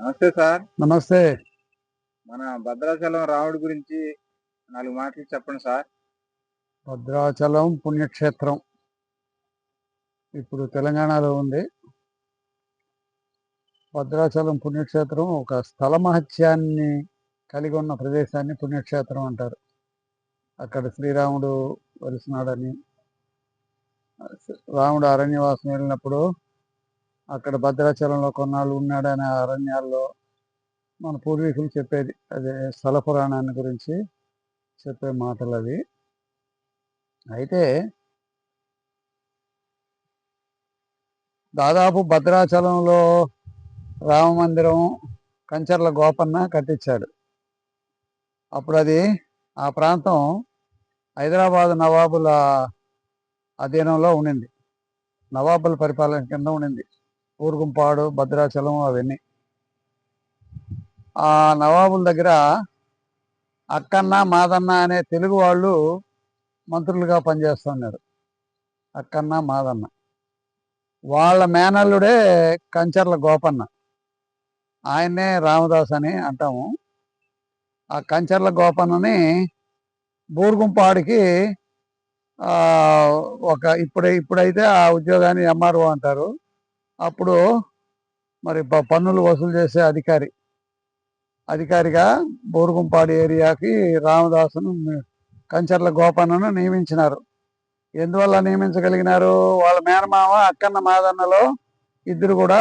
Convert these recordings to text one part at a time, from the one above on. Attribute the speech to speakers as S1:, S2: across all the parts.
S1: నమస్తే సార్.
S2: నమస్తే.
S1: మన భద్రాచలం రాముడి గురించి నాలుగు మాటలు చెప్పండి సార్.
S2: భద్రాచలం పుణ్యక్షేత్రం. ఇప్పుడు తెలంగాణలో ఉంది. భద్రాచలం పుణ్యక్షేత్రం ఒక స్థల మహత్యాన్ని కలిగి ఉన్న ప్రదేశాన్ని పుణ్యక్షేత్రం అంటారు. అక్కడ శ్రీరాముడు వెలిసినాడని రాముడు అరణ్యవాసం వెళ్ళినప్పుడు అక్కడ భద్రాచలంలో కొన్నాళ్ళు ఉన్నాడనే అరణ్యాల్లో మన పూర్వీకులు చెప్పేది. అదే స్థల పురాణాన్ని గురించి చెప్పే మాటలు అవి. అయితే దాదాపు భద్రాచలంలో రామ మందిరం కంచర్ల గోపన్న కట్టించాడు. అప్పుడు అది ఆ ప్రాంతం హైదరాబాద్ నవాబుల అధీనంలో ఉండింది. నవాబుల పరిపాలన కింద ఉండింది. ఊరుగుంపాడు భద్రాచలం అవన్నీ. ఆ నవాబుల దగ్గర అక్కన్న మాదన్న అనే తెలుగు వాళ్ళు మంత్రులుగా పనిచేస్తున్నారు. అక్కన్న మాదన్న. వాళ్ళ మేనల్లుడే కంచర్ల గోపన్న. ఆయన్నే రామదాస్ అని అంటాము. ఆ కంచర్ల గోపన్నని బూరుగుంపాడికి ఒక ఇప్పుడు ఇప్పుడైతే ఆ ఉద్యోగాన్ని ఎంఆర్ఓ అంటారు. అప్పుడు మరి పన్నులు వసూలు చేసే అధికారి అధికారిగా బోరుగుంపాడు ఏరియాకి రామదాసును కంచర్ల గోపన్నను నియమించినారు. ఎందువల్ల నియమించగలిగినారు? వాళ్ళ మేనమామ అక్కన్న మాదన్నలో ఇద్దరు కూడా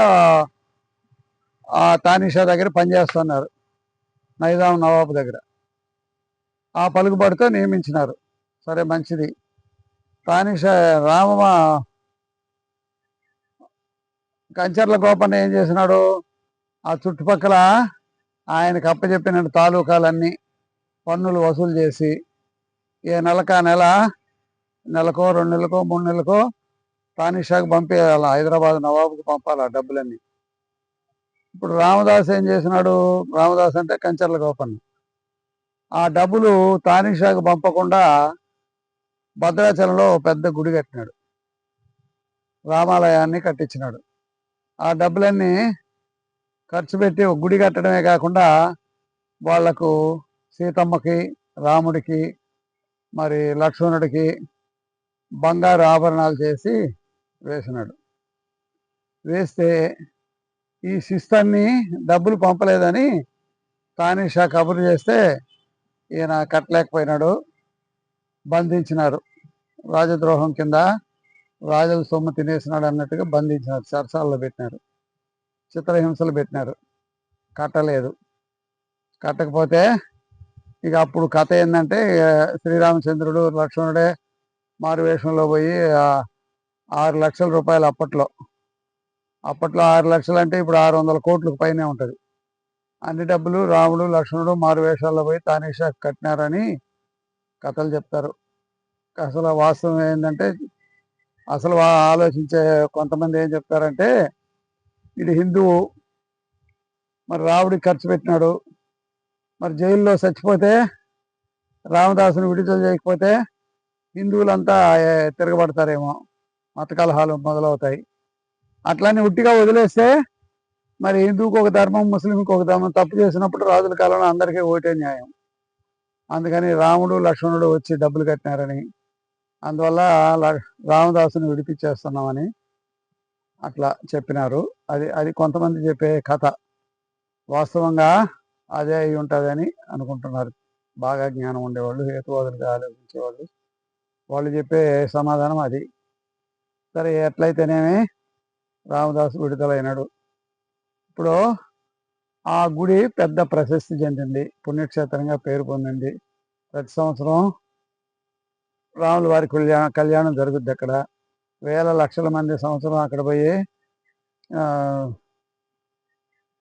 S2: ఆ తానిషా దగ్గర పనిచేస్తున్నారు నైజాం నవాబు దగ్గర. ఆ పలుకుబడితో నియమించినారు. సరే మంచిది. తానిషా రామ కంచర్ల గోపన్న ఏం చేసినాడు? ఆ చుట్టుపక్కల ఆయనకు అప్పచెప్పిన తాలూకాలన్నీ పన్నులు వసూలు చేసి ఏ నెలకా నెల నెలకో రెండు నెలకో మూడు నెలకో తానిషాకు పంపించాలి హైదరాబాద్ నవాబుకు పంపాలి ఆ డబ్బులన్నీ? ఇప్పుడు రామదాస్ ఏం చేసినాడు? రామదాస్ అంటే కంచర్ల గోపన్న. ఆ డబ్బులు తానిషాకు పంపకుండా భద్రాచలంలో పెద్ద గుడి కట్టినాడు. రామాలయాన్ని కట్టించినాడు. ఆ డబ్బులన్నీ ఖర్చు పెట్టి ఒక గుడి కట్టడమే కాకుండా వాళ్ళకు సీతమ్మకి రాముడికి మరి లక్ష్మణుడికి బంగారు ఆభరణాలు చేసి వేసినాడు. వేస్తే ఈ శిస్తాన్ని డబ్బులు పంపలేదని తానీషా కబురు చేస్తే ఈయన కట్టలేకపోయినాడు బంధించినారు. రాజద్రోహం కింద రాజుల సొమ్ము తినేసినాడు అన్నట్టుగా బంధించినారు సరసాల్లో పెట్టినారు. చిత్రహింసలు పెట్టినారు. కట్టలేదు. కట్టకపోతే ఇక అప్పుడు కథ ఏంటంటే శ్రీరామచంద్రుడు లక్ష్మణుడే మారువేషంలో పోయి ఆరు లక్షల రూపాయలు అప్పట్లో. అప్పట్లో ఆరు లక్షలు అంటే ఇప్పుడు ఆరు వందల కోట్లకు పైనే ఉంటుంది. అన్ని డబ్బులు రాముడు లక్ష్మణుడు మారువేషాల్లో పోయి తానీషా కట్టినారని కథలు చెప్తారు. అసలు వాస్తవం ఏంటంటే అసలు ఆలోచించే కొంతమంది ఏం చెప్తారంటే ఇది హిందువు మరి రావుడికి ఖర్చు పెట్టినాడు మరి జైల్లో చచ్చిపోతే రామదాసుని విడుదల చేయకపోతే హిందువులంతా తిరగబడతారేమో మత కలహాలు మొదలవుతాయి. అట్లానే ఉట్టిగా వదిలేస్తే మరి హిందువుకి ఒక ధర్మం ముస్లింకి ఒక ధర్మం తప్పు చేసినప్పుడు రాజుల కాలంలో అందరికీ ఓటే న్యాయం. అందుకని రాముడు లక్ష్మణుడు వచ్చి డబ్బులు కట్టినారని అందువల్ల రామదాసుని విడిపించేస్తున్నామని అట్లా చెప్పినారు. అది అది కొంతమంది చెప్పే కథ. వాస్తవంగా అదే అయి ఉంటుందని అనుకుంటున్నారు. బాగా జ్ఞానం ఉండేవాళ్ళు హేతువాదులుగా ఆలోచించేవాళ్ళు. వాళ్ళు చెప్పే సమాధానం అది. సరే ఎట్లయితేనేమి రామదాసు విడుదలైనాడు. ఇప్పుడు ఆ గుడి పెద్ద ప్రశస్తి చెందింది. పుణ్యక్షేత్రంగా పేరు పొందింది. ప్రతి సంవత్సరం రాముల వారి కళ్యాణం కళ్యాణం జరుగుద్ది అక్కడ. వేల లక్షల మంది సంవత్సరం అక్కడ పోయి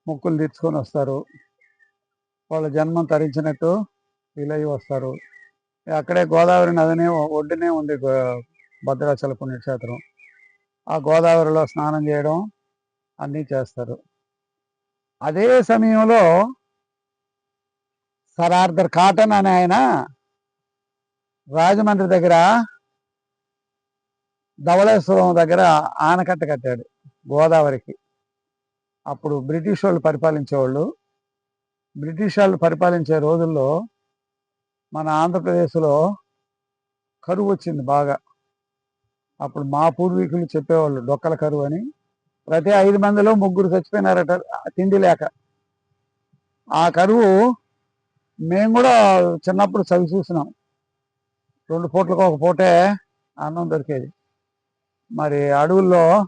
S2: మొక్కులు తీర్చుకొని వస్తారు. వాళ్ళ జన్మం తరించినట్టు ఫీల్ వస్తారు. అక్కడే గోదావరి నదినే ఒడ్డునే ఉంది భద్రాచల పుణ్యక్షేత్రం. ఆ గోదావరిలో స్నానం చేయడం అన్నీ చేస్తారు. అదే సమయంలో సరార్దర్ కాటన్ అనే ఆయన రాజమండ్రి దగ్గర ధవళేశ్వరం దగ్గర ఆనకట్ట కట్టాడు గోదావరికి. అప్పుడు బ్రిటిష్ వాళ్ళు పరిపాలించేవాళ్ళు. బ్రిటిష్ వాళ్ళు పరిపాలించే రోజుల్లో మన ఆంధ్రప్రదేశ్లో కరువు వచ్చింది బాగా. అప్పుడు మా పూర్వీకులు చెప్పేవాళ్ళు డొక్కల కరువు అని. ప్రతి ఐదు మందిలో ముగ్గురు చచ్చిపోయినారట తిండి లేక. ఆ కరువు మేము కూడా చిన్నప్పుడు చవి చూసినాం. రెండు పూట్లకు ఒక పూటే అన్నం దొరికేది. మరి అడవుల్లో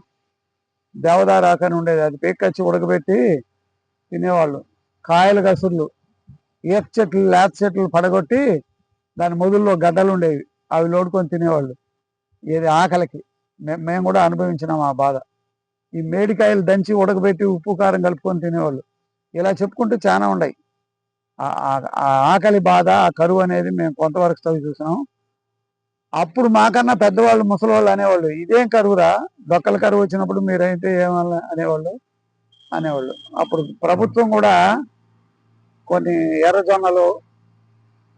S2: దేవదార ఆకని ఉండేది. అది పీక్కచ్చి ఉడకబెట్టి తినేవాళ్ళు. కాయలు కసుర్లు ఏక చెట్లు లేత చెట్లు పడగొట్టి దాని మొదల్లో గడ్డలు ఉండేవి. అవి లోడుకొని తినేవాళ్ళు. ఏది ఆకలికి. మే- మేము కూడా అనుభవించినాం ఆ బాధ. ఈ మేడికాయలు దంచి ఉడకబెట్టి ఉప్పు కారం కలుపుకొని తినేవాళ్ళు. ఇలా చెప్పుకుంటూ చాలా ఉన్నాయి ఆ- ఆ ఆకలి బాధ ఆ కరువు అనేది మేము కొంతవరకు చదివి చూసినాం. అప్పుడు మాకన్నా పెద్దవాళ్ళు ముసలి వాళ్ళు అనేవాళ్ళు ఇదేం కరువురా? దొక్కల కరువు వచ్చినప్పుడు మీరైతే ఏమన్నా? అనేవాళ్ళు అనేవాళ్ళు. అప్పుడు ప్రభుత్వం కూడా కొన్ని ఎర్రజొన్నలు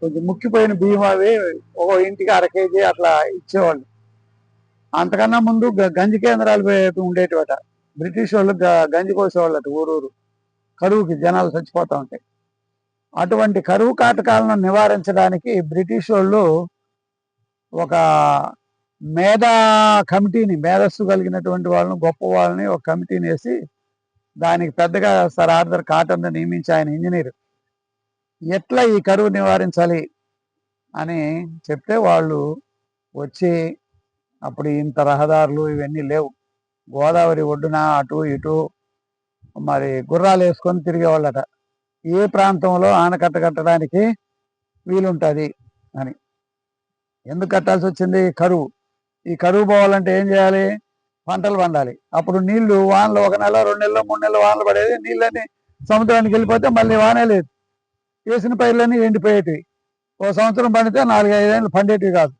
S2: కొంచెం ముక్కిపోయిన బియ్యం అవి ఒక ఇంటికి అర కేజీ అట్లా ఇచ్చేవాళ్ళు. అంతకన్నా ముందు గ- గంజి కేంద్రాలు ఉండేటివట. బ్రిటిష్ వాళ్ళు గంజి గంజి కోసేవాళ్ళట ఊరూరు. కరువుకి జనాలు చచ్చిపోతూ ఉంటాయి అటువంటి కరువు కాటకాలను నివారించడానికి బ్రిటిష్ వాళ్ళు ఒక మేధా కమిటీని మేధస్సు కలిగినటువంటి వాళ్ళని గొప్ప వాళ్ళని ఒక కమిటీని వేసి దానికి పెద్దగా సార్ ఆర్థర్ కాటన్ నియమించి ఆయన ఇంజనీర్. ఎట్లా ఈ కరువు నివారించాలి అని చెప్తే వాళ్ళు వచ్చి అప్పుడు ఇంత రహదారులు ఇవన్నీ లేవు. గోదావరి ఒడ్డున అటు ఇటు మరి గుర్రాలు వేసుకొని తిరిగేవాళ్ళట. ఏ ప్రాంతంలో ఆనకట్ట కట్టడానికి వీలుంటుంది? అని. ఎందుకు కట్టాల్సి వచ్చింది? కరువు. ఈ కరువు పోవాలంటే ఏం చేయాలి? పంటలు పండాలి. అప్పుడు నీళ్ళు వానలు ఒక నెల రెండు నెలలు మూడు నెలలు వానలు పడేది నీళ్ళని సముద్రానికి వెళ్ళిపోతే మళ్ళీ వానే లేదు. వేసిన పైర్లన్నీ ఎండిపోయేటివి. ఓ సంవత్సరం పండితే నాలుగు ఐదేళ్ళు పండేటివి కాదు.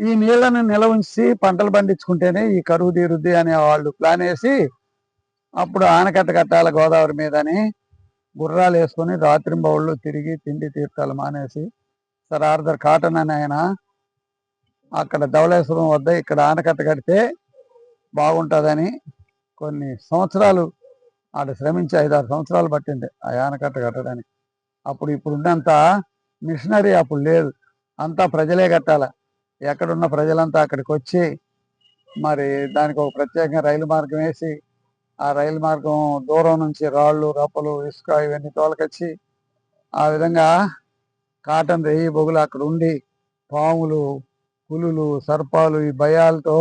S2: ఈ నీళ్ళని నిల్వ ఉంచి పంటలు పండించుకుంటేనే ఈ కరువు తీరుద్ది అనే వాళ్ళు ప్లాన్ వేసి అప్పుడు ఆనకట్ట కట్టాలి గోదావరి మీదని గుర్రాలు వేసుకొని రాత్రింబౌళ్ళు తిరిగి తిండి తీర్థాలు మానేసి సర్ ఆర్థర్ కాటన్ అని ఆయన అక్కడ ధవళేశ్వరం వద్ద ఇక్కడ ఆనకట్ట కడితే బాగుంటుందని కొన్ని సంవత్సరాలు ఆడ శ్రమించి ఐదారు సంవత్సరాలు పట్టింది ఆ ఆనకట్ట కట్టడానికి. అప్పుడు ఇప్పుడు ఉన్నంత మిషనరీ అప్పుడు లేదు. అంతా ప్రజలే కట్టాల? ఎక్కడున్న ప్రజలంతా అక్కడికి వచ్చి మరి దానికి ఒక ప్రత్యేకంగా రైలు మార్గం వేసి ఆ రైలు మార్గం దూరం నుంచి రాళ్ళు రప్పలు ఇసుక ఇవన్నీ తోలకొచ్చి ఆ విధంగా కాటన్ రేయి బొగులు అక్కడ ఉండి పాములు పులులు సర్పాలు ఈ భయాలతో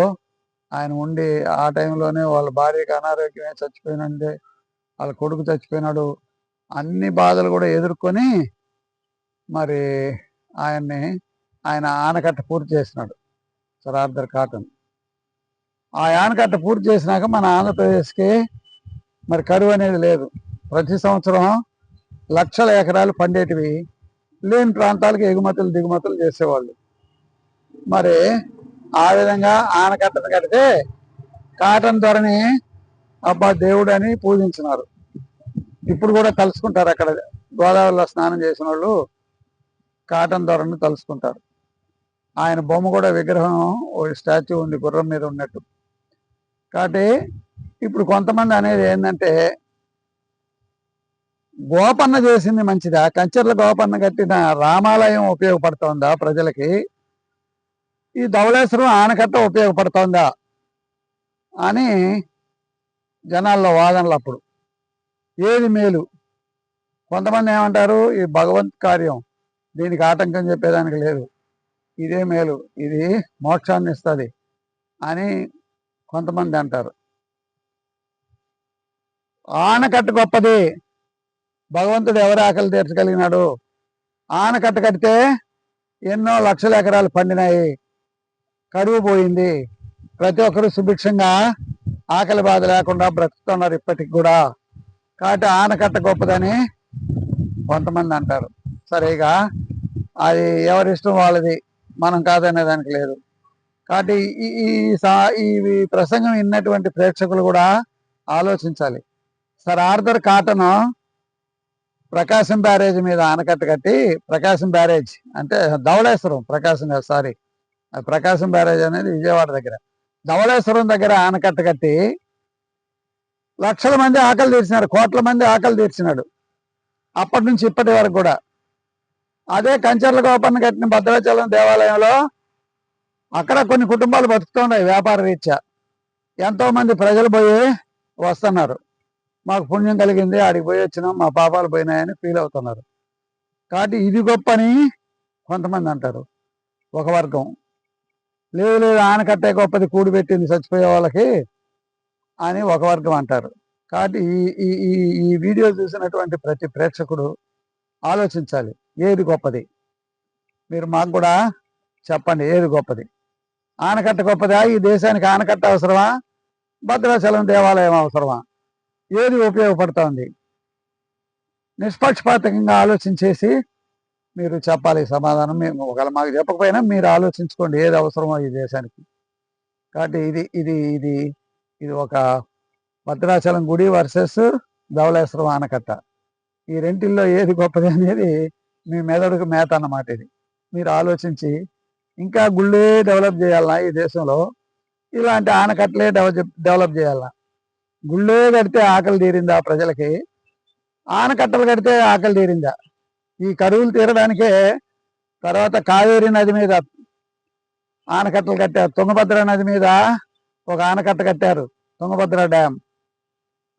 S2: ఆయన ఉండి ఆ టైంలోనే వాళ్ళ భార్యకి అనారోగ్యమే చచ్చిపోయినండి వాళ్ళ కొడుకు చచ్చిపోయినాడు. అన్ని బాధలు కూడా ఎదుర్కొని మరి ఆయన్ని ఆయన ఆనకట్ట పూర్తి చేసినాడు సర్ ఆర్థర్ కాటన్. ఆ ఆనకట్ట పూర్తి చేసినాక మన ఆంధ్రప్రదేశ్కి మరి కరువు అనేది లేదు. ప్రతి సంవత్సరం లక్షల ఎకరాలు పండేటివి. లేని ప్రాంతాలకు ఎగుమతులు దిగుమతులు చేసేవాళ్ళు. మరి ఆ విధంగా ఆనకట్టను కడితే కాటన్ ధరని అబ్బా దేవుడు అని పూజించినారు. ఇప్పుడు కూడా తలుసుకుంటారు అక్కడ గోదావరిలో స్నానం చేసిన వాళ్ళు కాటన్ ధరను తలుసుకుంటారు ఆయన బొమ్మ కూడా విగ్రహం ఓ స్టాచ్యూ ఉంది గుర్రం మీద ఉన్నట్టు. కాబట్టి ఇప్పుడు కొంతమంది అనేది ఏంటంటే గోపన్న చేసింది మంచిదా? కంచెర్ల గోపన్న కట్టిన రామాలయం ఉపయోగపడుతోందా ప్రజలకి? ఈ ధవళేశ్వరం ఆనకట్ట ఉపయోగపడుతోందా అని జనాల్లో వాదనలు అప్పుడు. ఏది మేలు? కొంతమంది ఏమంటారు ఈ భగవంత్ కార్యం దీనికి ఆటంకం చెప్పేదానికి లేదు. ఇదే మేలు ఇది మోక్షాన్ని ఇస్తుంది అని కొంతమంది అంటారు. ఆనకట్ట గొప్పది. భగవంతుడు ఎవరి ఆకలి తీర్చగలిగినాడు? ఆనకట్ట కడితే ఎన్నో లక్షల ఎకరాలు పండినాయి. కరువు పోయింది ప్రతి ఒక్కరు సుభిక్షంగా ఆకలి బాధ లేకుండా బ్రతుకుతున్నారు ఇప్పటికి కూడా. కాబట్టి ఆనకట్ట గొప్పదని కొంతమంది అంటారు. సరేగా అది ఎవరి ఇష్టం వాళ్ళది మనం కాదనే దానికి లేదు. కాబట్టి ఈ ఈ సా- ఈ ప్రసంగం విన్నటువంటి ప్రేక్షకులు కూడా ఆలోచించాలి. Sir Arthur Cotton Prakasam barrage మీద ఆనకట్ట కట్టి ప్రకాశం బ్యారేజ్ అంటే ధవళేశ్వరం ప్రకాశం సారీ. ప్రకాశం బ్యారేజ్ అనేది విజయవాడ దగ్గర. ధవళేశ్వరం దగ్గర ఆనకట్ట కట్టి లక్షల మంది ఆకలి తీర్చినారు కోట్ల మంది ఆకలి తీర్చినాడు. అప్పటి నుంచి ఇప్పటి వరకు కూడా. అదే కంచర్ల గోపన్న కట్టిన భద్రాచలం దేవాలయంలో అక్కడ కొన్ని కుటుంబాలు బతుకుతున్నాయి వ్యాపార రీత్యా. ఎంతో మంది ప్రజలు పోయి వస్తున్నారు. మాకు పుణ్యం కలిగింది ఆడికి పోయి వచ్చినాం మా పాపాలు పోయినాయని ఫీల్ అవుతున్నారు. కాబట్టి ఇది గొప్ప అని కొంతమంది అంటారు. ఒక వర్గం. లేదు లేదు ఆనకట్టే గొప్పది కూడిపెట్టింది చచ్చిపోయే వాళ్ళకి అని ఒక వర్గం అంటారు. కాబట్టి ఈ ఈ ఈ ఈ వీడియో చూసినటువంటి ప్రతి ప్రేక్షకుడు ఆలోచించాలి ఏది గొప్పది? మీరు మాకు కూడా చెప్పండి ఏది గొప్పది? ఆనకట్ట గొప్పదా? ఈ దేశానికి ఆనకట్ట అవసరమా? భద్రాచలం దేవాలయం అవసరమా? ఏది ఉపయోగపడుతోంది? నిష్పక్షపాతకంగా ఆలోచించేసి మీరు చెప్పాలి సమాధానం మేము ఒకవేళ మాకు చెప్పకపోయినా మీరు ఆలోచించుకోండి ఏది అవసరమో ఈ దేశానికి. కాబట్టి ఇది ఇది ఇది ఇది ఒక భద్రాచలం గుడి వర్సెస్ ధవళేశ్వరం ఆనకట్ట. ఈ రెంటిల్లో ఏది గొప్పది అనేది మీ మెదడుకు మేత అన్నమాట ఇది. మీరు ఆలోచించి ఇంకా గుళ్ళే డెవలప్ చేయాలన్నా ఈ దేశంలో ఇలాంటి ఆనకట్టలే డెవలప్ డెవలప్ చేయాలన్నా. గుళ్ళే కడితే ఆకలి తీరిందా ప్రజలకి? ఆనకట్టలు కడితే ఆకలి తీరిందా? ఈ కరువులు తీరడానికే తర్వాత కావేరి నది మీద ఆనకట్టలు కట్టారు. తుంగభద్ర నది మీద ఒక ఆనకట్ట కట్టారు. తుంగభద్ర డ్యామ్.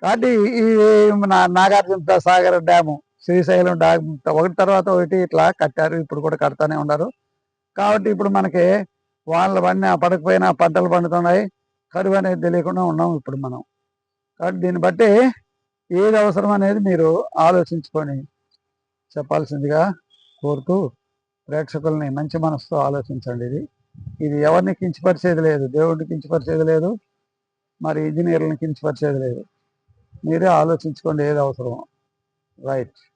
S2: కాబట్టి ఈ నా- నాగార్జున సాగర్ డ్యాము శ్రీశైలం డ్యామ్ ఒకటి తర్వాత ఒకటి ఇట్లా కట్టారు. ఇప్పుడు కూడా కడతానే ఉన్నారు. కాబట్టి ఇప్పుడు మనకి వాళ్ళ పడిన పడకపోయినా పంటలు పండుతున్నాయి. కరువు అనేది తెలియకుండా ఉన్నాం ఇప్పుడు మనం. కాబట్టి దీన్ని బట్టి ఏది అవసరం అనేది మీరు ఆలోచించుకొని చెప్పాల్సిందిగా కోరుతూ ప్రేక్షకుల్ని మంచి మనసుతో ఆలోచించండి ఇది. ఇది ఎవరిని కించపరిచేది లేదు. దేవుడిని కించపరిచేది లేదు. మరి ఇంజనీర్లను కించపరిచేది లేదు. మీరే ఆలోచించుకోండి ఏది అవసరమో. రైట్.